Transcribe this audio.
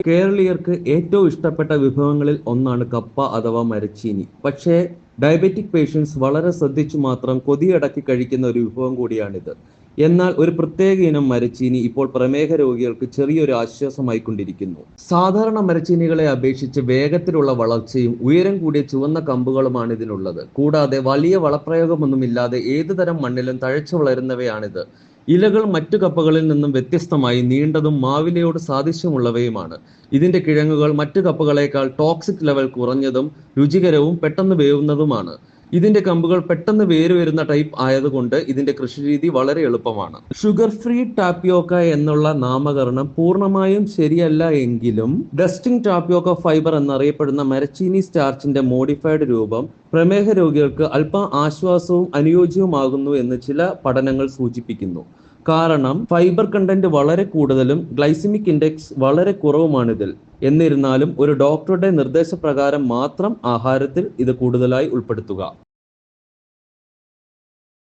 കേരളീയർക്ക് ഏറ്റവും ഇഷ്ടപ്പെട്ട വിഭവങ്ങളിൽ ഒന്നാണ് കപ്പ അഥവാ മരച്ചീനി. പക്ഷേ ഡയബറ്റിക് പേഷ്യൻസ് വളരെ ശ്രദ്ധിച്ചു മാത്രം കൊതിയടക്കി കഴിക്കുന്ന ഒരു വിഭവം കൂടിയാണിത്. എന്നാൽ ഒരു പ്രത്യേക ഇനം മരച്ചീനി ഇപ്പോൾ പ്രമേഹ രോഗികൾക്ക് ചെറിയൊരു ആശ്വാസമായി കൊണ്ടിരിക്കുന്നു. സാധാരണ മരച്ചീനികളെ അപേക്ഷിച്ച് വേഗത്തിലുള്ള വളർച്ചയും ഉയരം കൂടിയ ചുവന്ന കമ്പുകളുമാണ് ഇതിനുള്ളത്. കൂടാതെ വലിയ വളപ്രയോഗമൊന്നുമില്ലാതെ ഏതുതരം മണ്ണിലും തഴച്ചു വളരുന്നവയാണിത്. ഇലകൾ മറ്റു കപ്പകളിൽ നിന്നും വ്യത്യസ്തമായി നീണ്ടതും മാവിലയോട് സാദൃശ്യമുള്ളവയുമാണ്. ഇതിന്റെ കിഴങ്ങുകൾ മറ്റു കപ്പകളേക്കാൾ ടോക്സിക് ലെവൽ കുറഞ്ഞതും രുചികരവും പെട്ടെന്ന് വേവുന്നതുമാണ്. ഇതിന്റെ കമ്പുകൾ പെട്ടെന്ന് വേര് വരുന്ന ടൈപ്പ് ആയതുകൊണ്ട് ഇതിന്റെ കൃഷി രീതി വളരെ എളുപ്പമാണ്. ഷുഗർ ഫ്രീ ടാപ്പിയോക്ക എന്നുള്ള നാമകരണം പൂർണമായും ശരിയല്ല എങ്കിലും ഡസ്റ്റിംഗ് ടാപ്പിയോക്ക ഫൈബർ എന്നറിയപ്പെടുന്ന മരച്ചീനി സ്റ്റാർച്ചിന്റെ മോഡിഫൈഡ് രൂപം പ്രമേഹ രോഗികൾക്ക് അല്പം ആശ്വാസവും അനുയോജ്യവുമാകുന്നു എന്ന് ചില പഠനങ്ങൾ സൂചിപ്പിക്കുന്നു. കാരണം ഫൈബർ കണ്ടന്റ് വളരെ കൂടുതലും ഗ്ലൈസിമിക് ഇൻഡെക്സ് വളരെ കുറവുമാണിതിൽ. എന്നിരുന്നാലും ഒരു ഡോക്ടറുടെ നിർദ്ദേശപ്രകാരം മാത്രം ആഹാരത്തിൽ ഇത് കൂടുതലായി ഉൾപ്പെടുത്തുക.